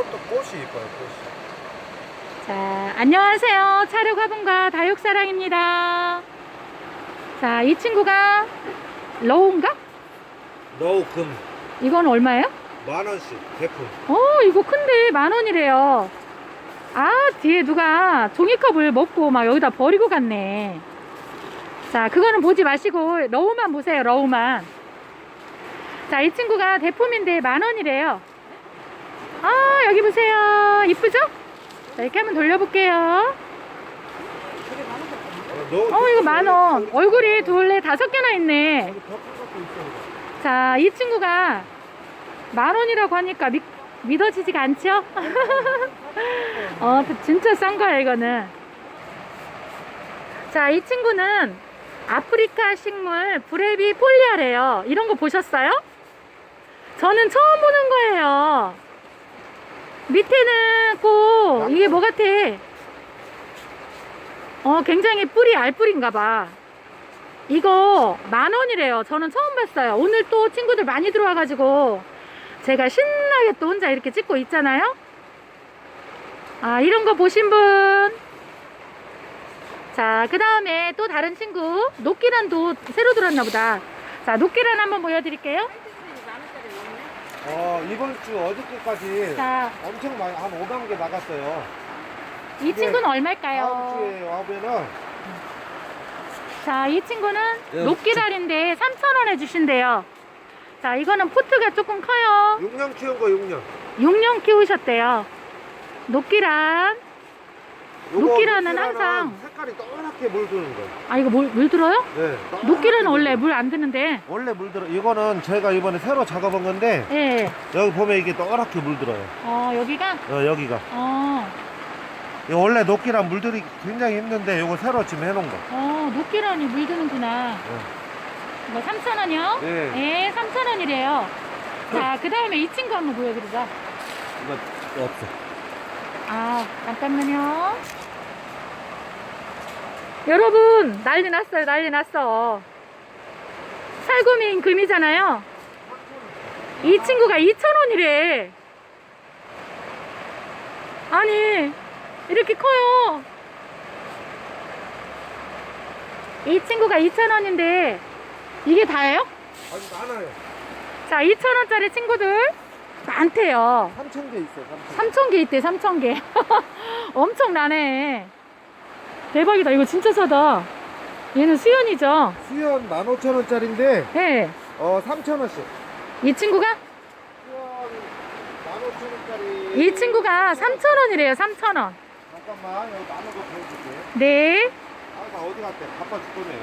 꽃도 꽃이 이뻐요, 꽃이. 자, 안녕하세요. 차르화분과 다육사랑입니다. 자, 이 친구가 러우인가? 너우 금, 이건 얼마예요? 만 원씩, 대품. 어, 이거 큰데 만 원이래요. 아, 뒤에 누가 종이컵을 먹고 막 여기다 버리고 갔네. 자, 그거는 보지 마시고 러우만 보세요, 러우만. 자, 이 친구가 대품인데 만 원이래요. 아, 여기 보세요. 이쁘죠? 자, 이렇게 한번 돌려볼게요. 너, 어, 이거 만 원. 얼굴이 둘레 다섯 개나 있네. 자, 이 친구가 만 원이라고 하니까 믿, 믿어지지가 않죠? 어, 진짜 싼 거야, 이거는. 자, 이 친구는 아프리카 식물 브레비 폴리아래요. 이런 거 보셨어요? 저는 처음 보는 거예요. 밑에는 꼭 이게 뭐 같아? 어, 굉장히 뿌리 알뿌리인가 봐. 이거 만 원이래요. 저는 처음 봤어요. 오늘 또 친구들 많이 들어와가지고 제가 신나게 또 혼자 이렇게 찍고 있잖아요. 아, 이런 거 보신 분. 자, 그 다음에 또 다른 친구. 녹기란도 새로 들었나 보다. 자, 녹기란 한번 보여드릴게요. 어, 이번 주 어저께까지 자, 엄청 많이, 한 5만 개 나갔어요. 이 네. 친구는 다음 얼마일까요? 주에 와보면은, 자, 이 친구는 예, 녹기란인데 3,000원에 주신대요. 자, 이거는 포트가 조금 커요. 6년 키운 거 6년. 6년 키우셨대요. 녹기란. 녹기란은 항상- 색깔이 또랗게 물드는 거. 아, 이거 물, 물 들어요? 네. 또렷하게 원래. 물 안 드는데. 원래 물들어. 이거는 제가 이번에 새로 작업한 건데, 예. 여기 보면 이게 또랗게 물들어요. 어, 여기가? 어, 여기가. 어, 이거 원래 녹기란 물들이 굉장히 힘든데, 요거 새로 지금 해놓은 거. 어, 녹기란이 물 드는구나. 이거 3,000원이요? 네. 예, 3,000원이래요. 자, 그 다음에 이 친구 한번 보여드리자. 이거 없어. 아, 잠깐만요. 여러분, 난리 났어요, 난리 났어. 살구민 금이잖아요. 이 친구가 2,000원이래. 아니, 이렇게 커요. 이 친구가 2,000원인데, 이게 다예요? 아니, 많아요. 자, 2,000원짜리 친구들 많대요. 3천 개 있어요, 3천 3,000개 있대, 3,000개. 엄청나네. 대박이다. 이거 진짜 싸다. 얘는 수연이죠? 수연 15,000원짜리인데, 예. 어, 3,000원씩. 이 친구가? 수연 15,000원짜리. 이 친구가 3,000원이래요, 3,000원. 잠깐만, 여기 많은 거 보여줄게. 네. 아, 나 어디 갔대? 바빠 죽겠네.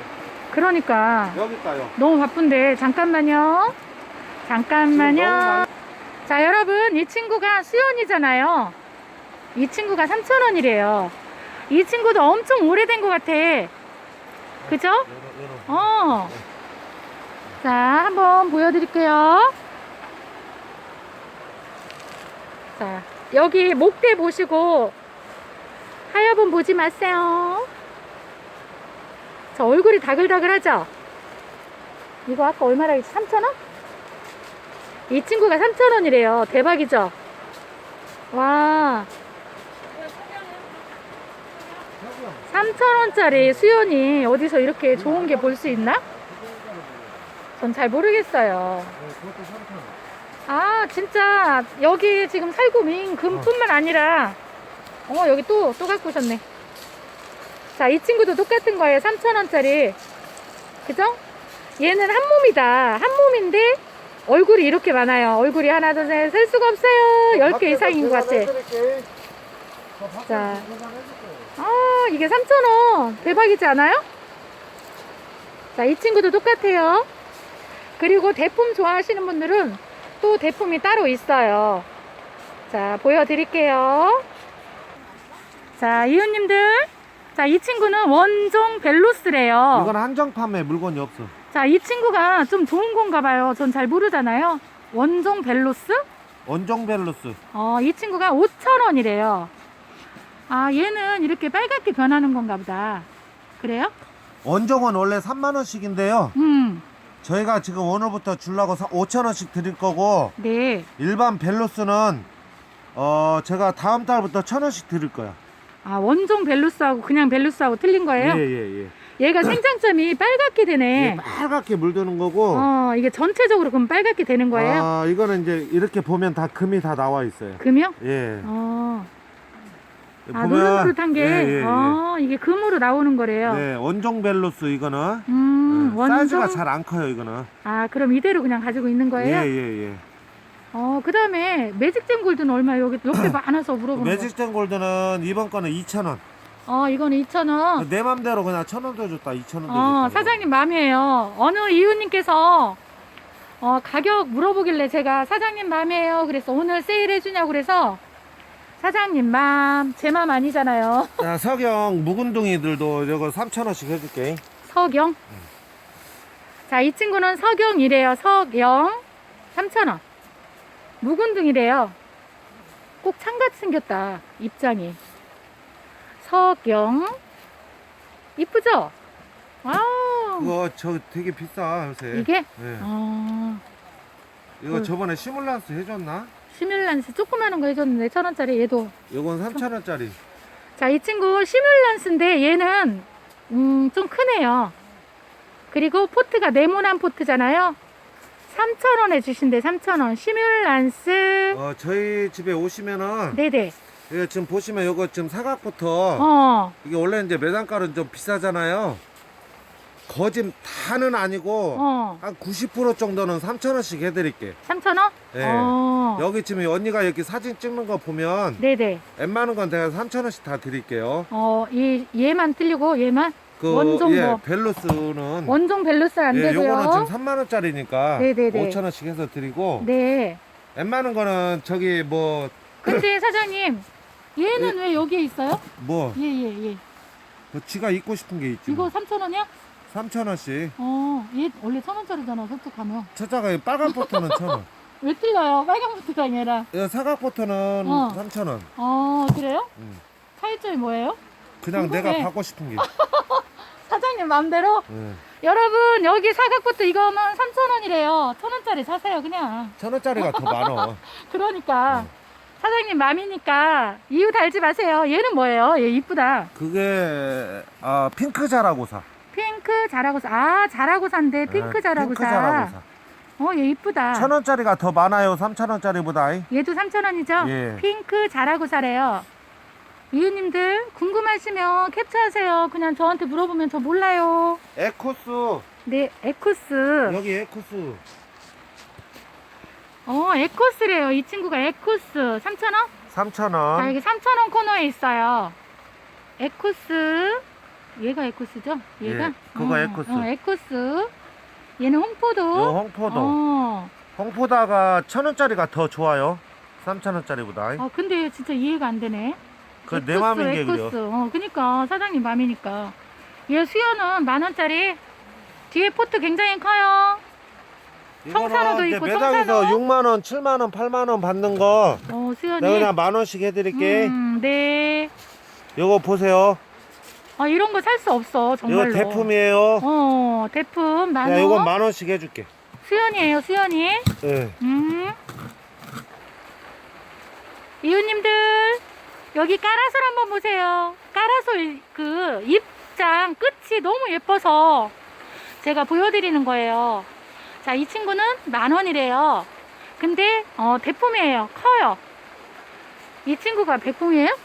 그러니까. 여기 있다요. 너무 바쁜데, 잠깐만요. 잠깐만요. 자, 여러분, 이 친구가 수연이잖아요. 이 친구가 3,000원이래요. 이 친구도 엄청 오래된 것 같아. 그죠? 어. 자, 한번 보여드릴게요. 자, 여기 목대 보시고 하여분 보지 마세요. 저 얼굴이 다글다글하죠? 이거 아까 얼마라 했지? 3,000원? 이 친구가 3,000원이래요. 대박이죠? 와, 3,000원짜리 수연이 어디서 이렇게 좋은 게 볼 수 있나? 전 잘 모르겠어요. 네, 그것도 3,000원. 아, 진짜 여기 지금 살구민 금뿐만 아니라 어, 여기 또, 또 갖고 오셨네. 자, 이 친구도 똑같은 거예요. 3,000원짜리. 그죠? 얘는 한 몸이다. 한 몸인데 얼굴이 이렇게 많아요. 얼굴이 하나, 둘, 셋, 셀 수가 없어요. 10개 이상인 것 같아. 자. 자. 아, 이게 3,000원. 대박이지 않아요? 자, 이 친구도 똑같아요. 그리고 대품 좋아하시는 분들은 또 대품이 따로 있어요. 자, 보여드릴게요. 자, 이웃님들. 자, 이 친구는 원종 벨로스래요. 이건 한정 판매 물건이 없어. 자, 이 친구가 좀 좋은 건가 봐요. 전 잘 모르잖아요. 원종 벨로스? 원종벨루스. 어, 이 친구가 5,000원이래요. 아, 얘는 이렇게 빨갛게 변하는 건가 보다. 그래요? 원종은 원래 3만 원씩인데요. 음, 저희가 지금 오늘부터 주려고 5천 원씩 드릴 거고 네. 일반 벨루스는 어 제가 다음 달부터 천 원씩 드릴 거야. 아 원종 벨루스하고 그냥 벨루스하고 틀린 거예요? 예예 예. 얘가 생장점이 빨갛게 이게 되네. 빨갛게 물드는 거고. 어 이게 전체적으로 그럼 빨갛게 되는 거예요? 아 이거는 이제 이렇게 보면 다 금이 다 나와 있어요. 금이요? 예. 어. 아 노릇노릇한 게, 예, 예, 예. 어 이게 금으로 나오는 거래요. 네 원종 벨로스 이거는 음 예, 원종. 사이즈가 잘 안 커요 이거는. 아 그럼 이대로 그냥 가지고 있는 거예요? 예 예 예. 어 그 다음에 매직잼 골드는 얼마 여기 이렇게 많아서 물어보는 거. 매직전 골드는 이번 거는 2,000원. 어 이거는 2,000원. 내 맘대로 그냥 1,000원 더 줬다, 2,000원 더어 줬다. 사장님 마음이에요. 어느 이웃님께서 어 가격 물어보길래 제가 사장님 마음이에요. 그래서 오늘 세일해 주냐고 그래서 사장님 마음 제 마음 아니잖아요. 자, 석영 묵은둥이들도 이거 3,000원씩 해줄게. 서경. 자, 이 친구는 서경이래요. 서경. 3,000원. 묵은둥이래요. 꼭 창같이 생겼다. 입장이. 서경. 이쁘죠? 와우. 이거 저 되게 비싸 요새. 이게? 네. 어, 이거 그- 저번에 시뮬란스 해줬나? 시뮬란스 조그마한 거 해줬는데 천 원짜리 얘도. 이건 3,000원짜리. 자, 이 친구 시뮬란스인데 얘는 음, 좀 크네요. 그리고 포트가 네모난 포트잖아요. 3,000원에 주신대 3,000원. 시뮬란스. 어, 저희 집에 오시면은 네네. 이거 지금 보시면 이거 지금 사각부터 어. 이게 원래 이제 매장가는 좀 비싸잖아요. 거짓 다는 아니고 어. 한 90% 정도는 3,000원씩 해드릴게. 3,000원? 네. 어. 여기 지금 언니가 이렇게 사진 찍는 거 보면 네네. 웬만한 건 내가 3,000원씩 다 드릴게요. 어, 이, 얘만 틀리고 얘만? 그 원종 예, 뭐. 벨로스는 원종 벨루스 안 예, 요거는 되고요. 지금 3만 원짜리니까 네네네. 5천 원씩 해서 드리고 네. 웬만한 거는 저기 뭐 근데 사장님, 얘는 왜 여기에 있어요? 뭐, 예, 예, 예. 그 지가 입고 싶은 게 있지. 이거 뭐. 3,000원이야? 3천 원씩. 어, 얘 원래 1,000원짜리잖아, 솔직하면. 첫자가 이 빨간 포터는 천 원. 왜 틀려요? 빨간 부트랑 얘랑. 이 사각 포터는 어. 3천 원. 어, 그래요? 음. 차이점이 뭐예요? 그냥 궁금해. 내가 받고 싶은 게. 사장님 마음대로? 예. 여러분, 여기 사각부트 이거는 3,000원이래요. 1,000원짜리 사세요, 그냥. 천 원짜리가 더 많어. 그러니까. 음. 사장님 마음이니까 이유 달지 마세요. 얘는 뭐예요? 얘 이쁘다. 그게 아 핑크 자라고 사. 핑크 자라고 사. 아, 자라고사인데 핑크 예, 자라고사. 핑크 자라고사. 어, 얘 이쁘다. 천 원짜리가 더 많아요. 3천 원짜리보다. 얘도 3,000원이죠? 예. 핑크 자라고 사래요. 이웃님들 궁금하시면 캡처하세요. 그냥 저한테 물어보면 저 몰라요. 에코스. 네, 에코스. 여기 에코스. 어, 에코스래요. 이 친구가 에코스. 3,000원? 3천 자, 원. 여기 3,000원 코너에 있어요. 에코스. 얘가 에코스죠? 얘가? 예, 그거 에코스. 어, 에코스. 얘는 홍포도. 요 홍포도. 어. 홍포다가 천 원짜리가 더 좋아요. 3천 원짜리보다. 아, 근데 진짜 이해가 안 되네. 그내 에코스, 마음인 게 에코스. 그래요. 어, 그니까 사장님 맘이니까. 얘 수연은 만 원짜리. 뒤에 포트 굉장히 커요. 청산호도 이제 있고, 매장에서 청산호? 6만 원, 7만 원, 8만 원 받는 거 어, 수연이. 내가 그냥 만 원씩 해드릴게. 음, 네. 요거 보세요. 아, 이런 거 살 수 없어, 정말로. 이거 대품이에요. 어, 대품 만 야, 원. 요건 만 원씩 해줄게. 수연이에요, 수연이. 예. 음. 이웃님들, 여기 까라솔 한번 보세요. 까라솔 그 입장 끝이 너무 예뻐서 제가 보여드리는 거예요. 자, 이 친구는 만 원이래요. 근데, 어, 대품이에요. 커요. 이 친구가 백봉이에요?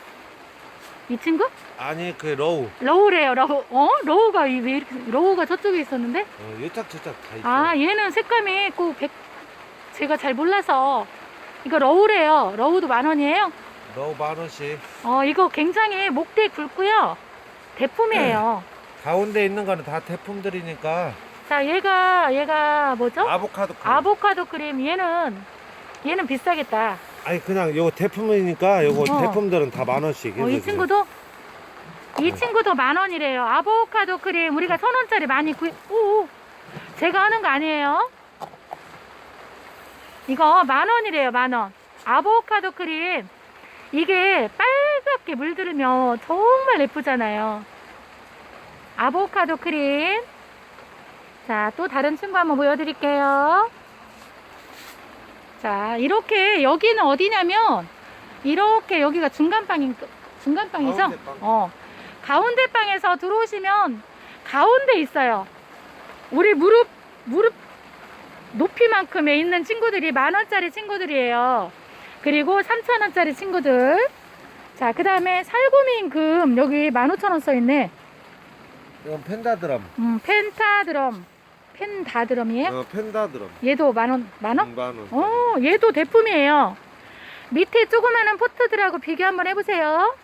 이 친구? 아니 그 로우. 러우래요, 러우. 어? 러우가 이- 왜 이렇게, 러우가 저쪽에 있었는데? 어, 이짝 저짝 다 있어. 아, 얘는 색감이 꼭 백, 제가 잘 몰라서. 이거 러우래요. 러우도 만 원이에요. 로우 만 원씩. 어, 이거 굉장히 목대 굵고요. 대품이에요. 가운데 있는 거는 다 대품들이니까. 자, 얘가, 얘가 뭐죠? 아보카도. 크림. 아보카도 크림. 얘는, 얘는 비싸겠다. 아니 그냥 요거 대품이니까 요거 어. 대품들은 다 만 원씩. 어, 이 해서 친구도? 이 네. 친구도 만 원이래요. 아보카도 크림. 우리가 천 원짜리 많이 구해. 오, 오. 제가 하는 거 아니에요? 이거 만 원이래요, 만 원. 아보카도 크림. 이게 빨갛게 물들으면 정말 예쁘잖아요. 아보카도 크림. 자, 또 다른 친구 한번 보여드릴게요. 자, 이렇게 여기는 어디냐면 이렇게 여기가 중간방인 중간방이죠? 어. 가운데 방에서 들어오시면 가운데 있어요. 우리 무릎 무릎 높이만큼에 있는 친구들이 만 원짜리 친구들이에요. 그리고 3천 원짜리 친구들. 자, 그다음에 살구민 금 여기 15,000원 써 있네. 이건 펜다드럼. 음, 펜타드럼. 펜다드럼이에요? 어, 펜다드럼. 얘도 만 원, 만 원? 음, 만 원. 어, 얘도 대품이에요. 밑에 조그마한 포트들하고 비교 한번 해보세요.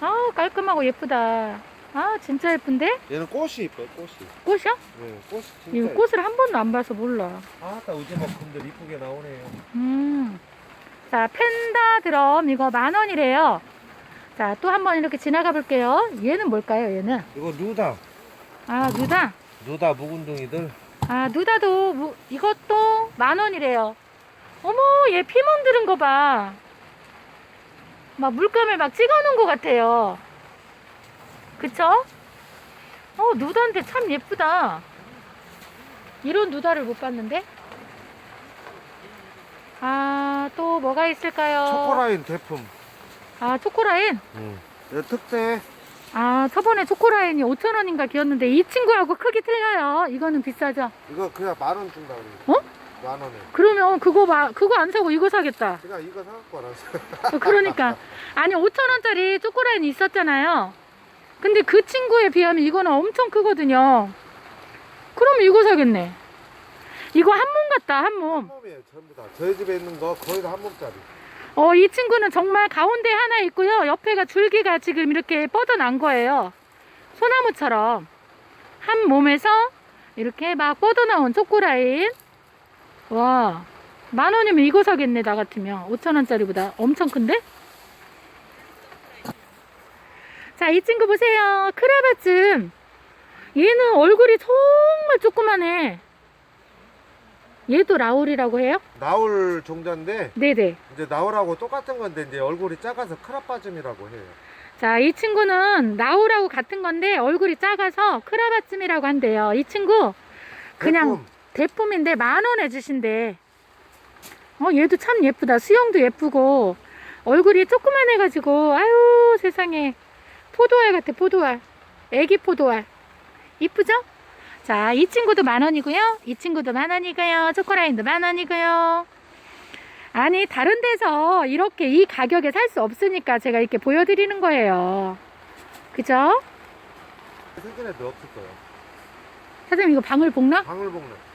아우, 깔끔하고 예쁘다. 아, 진짜 예쁜데? 얘는 꽃이 이뻐요, 꽃이. 꽃이야? 네, 꽃이 진짜. 이거 꽃을 한 번도 안 봐서 몰라. 아, 딱 우지막 금들 이쁘게 나오네요. 음. 자, 펜다 드럼 이거 만 원이래요. 자, 또 한 번 이렇게 지나가 볼게요. 얘는 뭘까요, 얘는? 이거 누다. 아, 누다. 누다 묵은둥이들. 아, 누다도 무- 이것도 만 원이래요. 어머, 얘 피멍 들은 거 봐. 막 물감을 막 찍어 놓은 것 같아요. 그쵸? 어, 누다인데 참 예쁘다. 이런 누다를 못 봤는데? 아, 또 뭐가 있을까요? 초코라인 대품. 아, 초코라인? 응. 얘 특대. 아, 저번에 초코라인이 5,000원인가 기었는데 이 친구하고 크기 틀려요. 이거는 비싸죠? 이거 그냥 만 원 준다 그래. 어? 만 원에. 그러면 그거 봐, 그거 안 사고 이거 사겠다. 그냥 이거 사갖고 알았어. 어, 그러니까 아니 5천 원짜리 초코라인이 있었잖아요. 근데 그 친구에 비하면 이거는 엄청 크거든요. 그럼 이거 사겠네. 이거 한 몸 같다 한한 몸. 몸이에요, 전부 다. 저희 집에 있는 거 거의 다 한 몸짜리. 어 이 친구는 정말 가운데 하나 있고요. 옆에가 줄기가 지금 이렇게 뻗어난 거예요. 소나무처럼 한 몸에서 이렇게 막 뻗어나온 초코라인. 와. 만 원이면 이거 사겠네 나 같으면 5천 원짜리보다 엄청 큰데? 자, 이 친구 보세요. 크라바즘. 얘는 얼굴이 정말 조그만해. 얘도 라울이라고 해요? 나올 종자인데 네네. 이제 나올하고 똑같은 건데 이제 얼굴이 작아서 크라빠즘이라고 해요. 자, 이 친구는 라울하고 같은 건데 얼굴이 작아서 크라바즘이라고 한대요. 이 친구 그냥 대품. 대품인데 만 원에 주신대. 어, 얘도 참 예쁘다. 수영도 예쁘고 얼굴이 조그만 해가지고 아유 세상에 포도알 같아 포도알. 애기 포도알. 이쁘죠? 자, 이 친구도 만 원이고요. 이 친구도 만 원이고요. 초코라인도 만 원이고요. 아니 다른 데서 이렇게 이 가격에 살 수 없으니까 제가 이렇게 보여드리는 거예요. 그죠? 생전에도 없을 거예요. 사장님 이거 방울복랑? 방울복랑.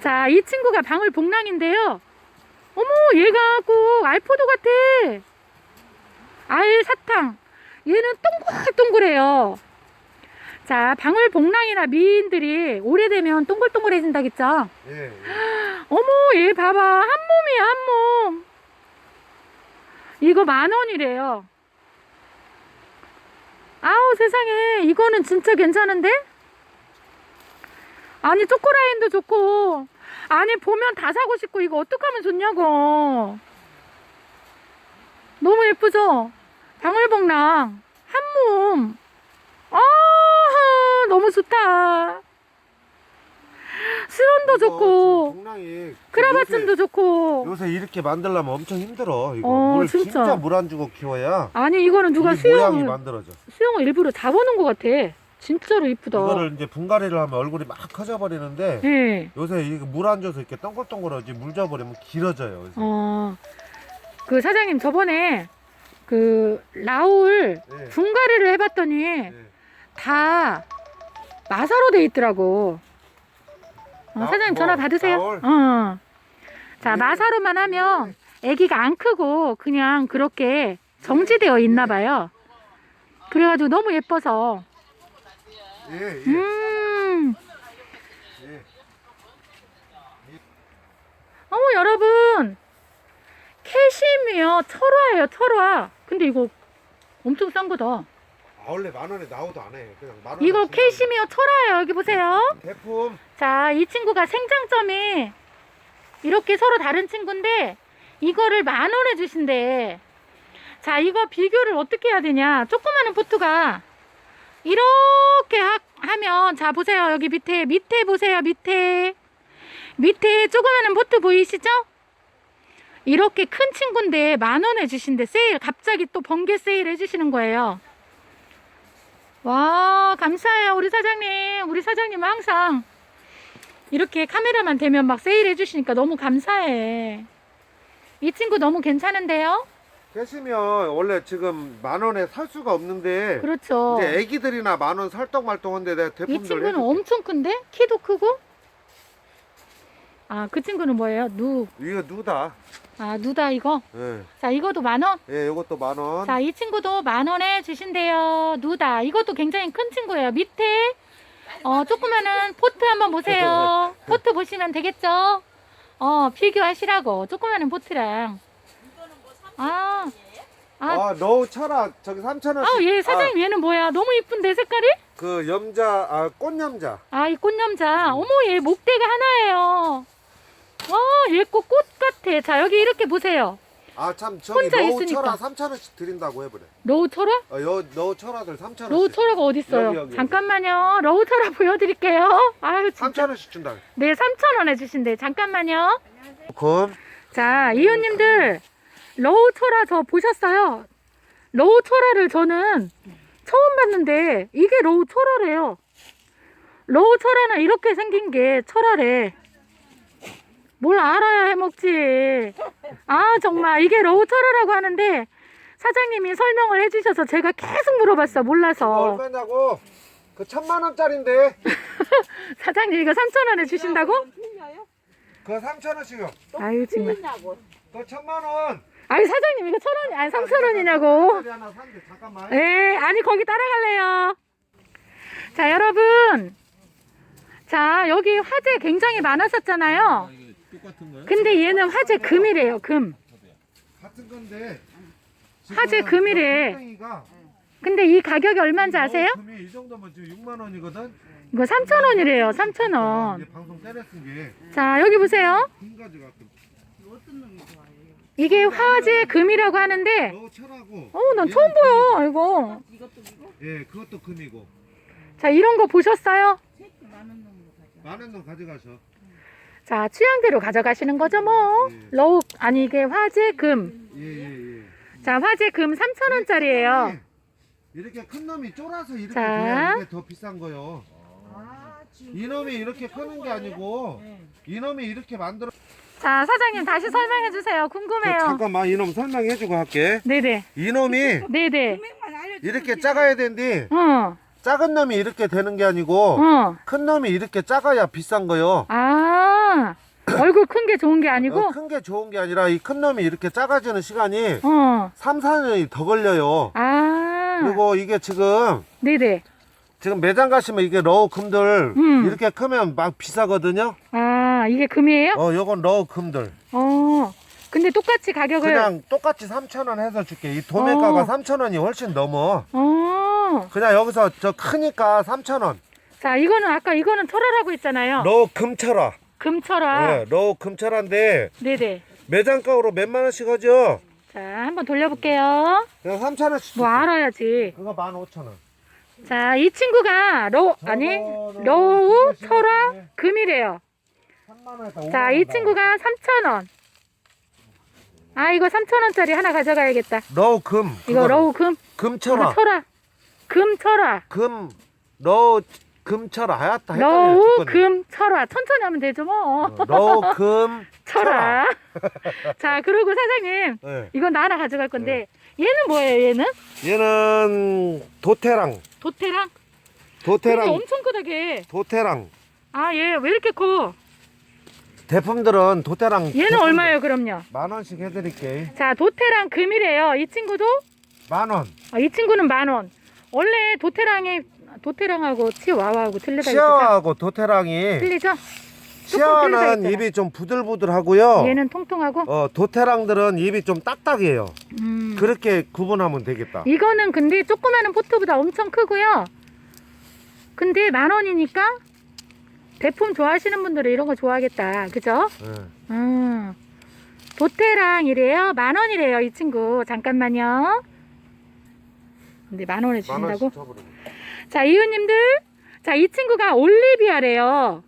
자, 이 친구가 방울 복랑인데요. 어머, 얘가 꼭 알포도 같아. 알 사탕. 얘는 동글동글해요. 자, 방울 복랑이나 미인들이 오래되면 동글동글해진다겠죠? 예. 예. 어머, 얘 봐봐. 한 몸이야, 한 몸. 이거 만 원이래요. 아우, 세상에. 이거는 진짜 괜찮은데? 아니, 초코라인도 좋고. 아니, 보면 다 사고 싶고, 이거 어떡하면 좋냐고. 너무 예쁘죠? 방울복랑. 한 몸. 아, 너무 좋다. 수론도 좋고. 복랑이 크라바즘도 좋고. 요새, 이렇게 만들려면 엄청 힘들어. 이거 어, 물 진짜. 진짜 물 안 주고 키워야 아니 이거는 누가 모양이 수영을 만들어져. 수영을 일부러 잡아놓은 것 같아. 진짜로 이쁘다. 이거를 이제 분갈이를 하면 얼굴이 막 커져 버리는데 예. 요새 이거 물안 줘서 이렇게 동글동글하지 물 줘버리면 길어져요. 그래서. 어. 그 사장님 저번에 그 라울 네. 분갈이를 해봤더니 네. 다 마사로 돼 있더라고. 어, 나- 사장님 뭐, 전화 받으세요. 라울? 어. 자 네. 마사로만 하면 아기가 안 크고 그냥 그렇게 정지되어 있나 봐요. 그래가지고 너무 예뻐서. 예, 예. 음. 예. 어머 여러분 캐시미어 철화예요 철화 근데 이거 엄청 싼 거다 아, 원래 만 원에 나오도 안 해. 그냥 만 원. 이거 캐시미어 철화예요 여기 보세요 대품. 자 이 친구가 생장점이 이렇게 서로 다른 친구인데 이거를 만 원에 주신대 자 이거 비교를 어떻게 해야 되냐 조그마한 포트가 이렇게 하, 하면 자 보세요. 여기 밑에 밑에 보세요. 밑에. 밑에 조그마한 포트 보이시죠? 이렇게 큰 친구인데 만 원 해주신대. 세일 갑자기 또 번개 세일 해주시는 거예요. 와 감사해요. 우리 사장님. 우리 사장님 항상 이렇게 카메라만 대면 막 세일 해주시니까 너무 감사해. 이 친구 너무 괜찮은데요? 계시면 원래 지금 만 원에 살 수가 없는데 그렇죠. 이제 애기들이나 만 원 살떡말떡한데 내가 이 대품들 친구는 해줄게. 엄청 큰데? 키도 크고? 아, 그 친구는 뭐예요? 누. 이거 누다. 아, 누다 이거. 예. 자, 이것도 만 원. 예, 요것도 만 원. 자, 이 친구도 만 원에 주신대요. 누다. 이것도 굉장히 큰 친구예요. 밑에 어, 조그마한 포트 한번 보세요. 포트 보시면 되겠죠? 어, 비교하시라고. 조그마한 포트랑. 아, 아, 아, 너우 쳐라. 저기 3천 원. 아, 얘 사장님 얘는 뭐야? 너무 이쁜데 색깔이? 그 염자, 아, 꽃염자. 아, 이 꽃염자. 어머, 얘 목대가 하나예요. 와, 얘 꽃, 꽃 같아. 자, 여기 이렇게 보세요. 아, 참 저기 혼자 너우 있으니까. 쳐라 3천 원씩 드린다고 해보래. 로우 철화? 어, 여, 너우 쳐라들 3천 원씩. 로우 철화가 어딨어요? 여기, 잠깐만요. 로우 철화 보여드릴게요. 아유, 진짜. 3천 원씩 준다. 네, 3,000원 해 주신대. 잠깐만요. 금. 자, 이웃님들, 저 보셨어요? 철화를 저는 처음 봤는데, 이게. 로우 철화는 이렇게 생긴 게 철화래. 뭘 알아야 해먹지. 아, 정말. 이게 로우 철화라고 하는데, 사장님이 설명을 해주셔서 제가 계속 물어봤어. 몰라서. 얼마냐고? 그 천만 원짜리인데. 사장님 이거 3,000원에 주신다고? 그거 3천 원씩요. 아유, 정말. 그거 천만 원. 아니, 사장님 이거 1,000원이, 아니, 3,000원이냐고. 짜리 하나. 잠깐만. 네, 아니 거기 따라갈래요. 자, 여러분. 자, 여기 화재 굉장히 많았었잖아요. 똑같은 거야? 근데 얘는 화재 금이래요, 금. 같은 건데. 화재 금이래. 근데 이 가격이 얼마인지 아세요? 금이 이 정도면 지금 6만 원이거든. 이거 3,000원이래요, 3,000원. 이게 방송 때렸은 게 자, 여기 보세요. 금 가져갔거든. 이 게 화재 금이라고 하는데, 쳐라고. 어, 난 처음 보여, 이거. 예, 그것도 금이고. 자, 이런 거 보셨어요? 많은 돈 가져가셔. 자, 취향대로 가져가시는 거죠, 뭐. 러우, 아니, 이게 화재 금. 예, 예, 예. 자, 화재 금 3,000원짜리예요. 이렇게 큰 놈이 쫄아서 이렇게 자. 돼야 이게 더 비싼 거요. 이놈이 이렇게 크는 게 아니고 이놈이 이렇게 만들어. 자, 사장님 다시 설명해 주세요. 그 궁금해요. 잠깐만 이놈 설명해주고 할게. 네네. 이놈이 네네. 이렇게 작아야 되는데 어, 작은 놈이 이렇게 되는 게 아니고 어. 큰 놈이 이렇게 작아야 비싼 거요. 아, 얼굴 큰 게 좋은 게 아니고? 큰 게 좋은 게 아니라 이 큰 놈이 이렇게 작아지는 시간이 어. 3, 4년이 더 걸려요. 아, 그리고 이게 지금 네네. 지금 매장 가시면 이게 러우 금들 음. 이렇게 크면 막 비싸거든요. 아, 이게 금이에요? 어, 요건 러우 금들. 어. 근데 똑같이 가격을. 그냥 똑같이 3,000원 해서 줄게. 이 도매가가 어. 3,000원이 훨씬 넘어. 어. 그냥 여기서 저 크니까 3,000원. 자, 이거는 아까 이거는 철화라고 했잖아요. 러우 금철화. 금철화. 네, 러우 금철화인데 네 네. 매장가로 몇만 원씩 하죠? 자, 한번 돌려볼게요. 그냥 3,000원씩. 뭐 알아야지. 그거 15,000원. 자, 이 친구가 로, 아니, 저거는 금이 철화. 금이래요. 3만 원에서 자, 이 친구가 3,000원. 아, 이거 3,000원짜리 하나 가져가야겠다. 러우 금. 이거. 러우 금, 금철화. 철화. 금 철화. 금 러우 금철화 하얗다. 러우 금 철화. 천천히 하면 되죠, 뭐. 러우 금 철화. 자, 그리고 사장님, 네. 이건 나 하나 가져갈 건데, 얘는 뭐예요, 얘는? 얘는 도태랑. 도태랑? 도태랑. 엄청 크다게. 도태랑. 아, 얘 왜 이렇게 커? 대품들은 도태랑. 얘는 대품들 얼마예요, 그럼요? 만 원씩 해드릴게. 자, 도태랑 금이래요. 이 친구도? 만 원. 아, 이 친구는 만 원. 원래 도태랑이, 도태랑하고 치와와하고 틀리다 했죠? 치아하고 도태랑이. 틀리죠? 치아는 틀리다. 입이 좀 부들부들하고요. 얘는 통통하고. 어 도태랑들은 입이 좀 딱딱해요. 음. 그렇게 구분하면 되겠다. 이거는 근데 조그마한 포트보다 엄청 크고요. 근데 만 원이니까 대품 좋아하시는 분들은 이런 거 좋아하겠다. 그죠? 예. 음. 도태랑이래요. 만 원이래요, 이 친구. 잠깐만요. 근데 만 원에 만 주신다고? 자, 이웃님들. 자, 이 친구가 올리비아래요.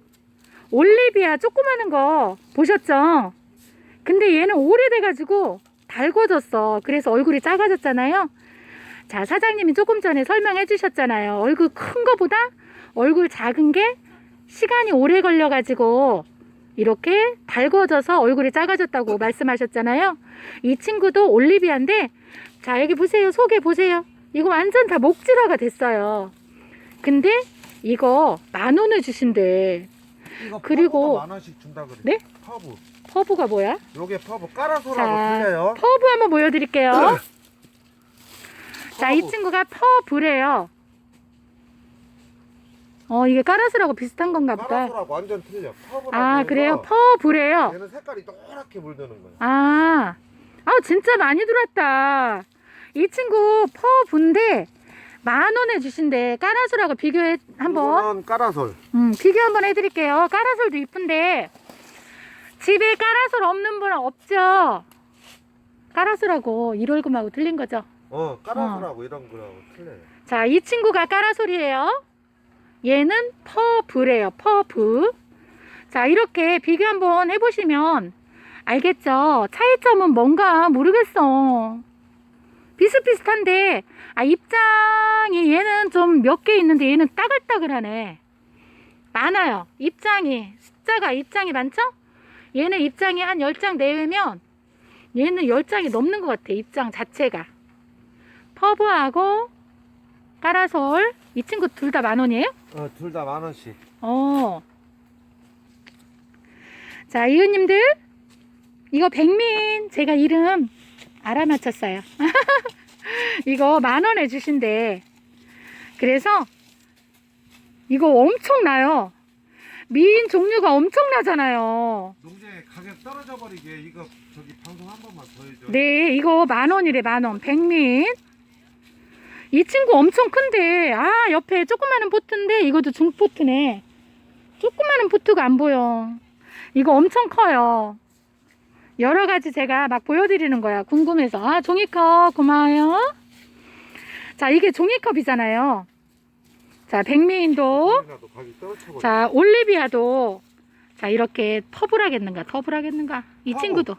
올리비아 조그마한 거 보셨죠? 근데 얘는 오래돼가지고 달궈졌어. 그래서 얼굴이 작아졌잖아요. 자, 사장님이 조금 전에 설명해 주셨잖아요. 얼굴 큰 거보다 얼굴 작은 게 시간이 오래 걸려가지고 이렇게 달궈져서 얼굴이 작아졌다고 말씀하셨잖아요. 이 친구도 올리비아인데, 자, 여기 보세요. 속에 보세요. 이거 완전 다 목질화가 됐어요. 근데 이거 만 원을 주신대. 이거 그리고- 만 원씩 준다 그래. 네? 퍼브. 퍼브가 뭐야? 요게 퍼브 까라소라고 자, 틀려요. 퍼브 한번 보여드릴게요. 자, 이. 친구가 퍼브래요. 어, 이게 까라스라고 비슷한 건가 보다. 까라소라고 완전 틀려. 아, 그래요? 퍼브래요. 얘는 색깔이 노랗게 물드는 거야. 아, 아우, 진짜 많이 들어왔다. 이 친구 퍼브인데, 만 원에 주신대. 까라수라고 비교해, 한번. 이거는 까라솔. 음, 비교 한번 해드릴게요. 까라솔도 이쁜데, 집에 까라솔 없는 분은 없죠? 까라솔하고 이럴금하고 틀린 거죠? 어, 까라솔하고 이런 거라고 틀려요. 자, 이 친구가 까라솔이에요. 얘는 퍼브래요. 퍼브. 자, 이렇게 비교 한번 해보시면 알겠죠? 차이점은 뭔가 모르겠어. 비슷비슷한데, 아, 입장이 얘는 좀 몇 개 있는데 얘는 따글따글하네. 많아요. 입장이. 숫자가 입장이 많죠? 얘는 입장이 한 10장 내외면 얘는 10장이 넘는 것 같아. 입장 자체가. 퍼브하고 까라솔 이 친구 둘 다 만 원이에요? 어, 둘 다 만 원씩. 어. 자, 이웃님들 이거 백민 제가 이름 알아맞혔어요. 이거 만 원에 주신대. 그래서 이거 엄청나요. 미인 종류가 엄청나잖아요. 농제 가격 떨어져 버리게 이거 저기 방송 한 번만 더 해줘. 네, 이거 만 원이래, 만 원. 백민. 이 친구 엄청 큰데, 아, 옆에 조그마한 포트인데, 이것도 중포트네. 조그마한 포트가 안 보여. 이거 엄청 커요. 여러 가지 제가 막 보여드리는 거야. 궁금해서. 아, 종이컵, 고마워요. 자, 이게 종이컵이잖아요. 자, 백미인도. 자, 올리비아도. 자, 이렇게 터블하겠는가, 터블하겠는가. 이. 친구도.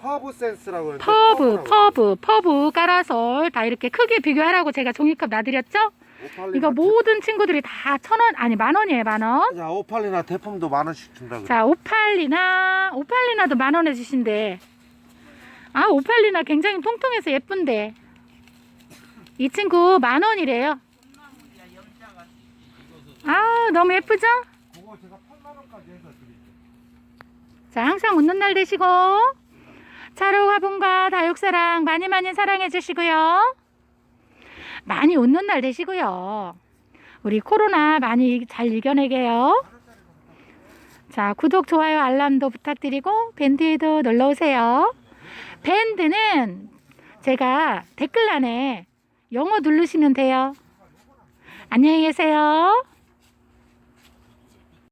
퍼브 센스라고 퍼브. 퍼브, 퍼브, 까라솔 다 이렇게 크게 비교하라고 제가 종이컵 놔드렸죠? 오팔리나 이거 모든 친구들이 다 천 원, 아니 만 원이에요, 만 원. 자, 오팔리나 대품도 만 원씩 준다 그래. 자, 오팔리나, 오팔리나도 만 원에 주신대. 아, 오팔리나 굉장히 통통해서 예쁜데. 이 친구 만 원이래요. 아, 너무 예쁘죠? 그거 제가 8만 원까지 해서 드릴게요. 자, 항상 웃는 날 되시고, 차로 화분과 다육사랑 많이 많이 사랑해 주시고요. 많이 웃는 날 되시고요. 우리 코로나 많이 잘 이겨내게요. 자, 구독, 좋아요, 알람도 부탁드리고, 밴드에도 놀러 오세요. 밴드는 제가 댓글란에 영어 누르시면 돼요. 안녕히 계세요.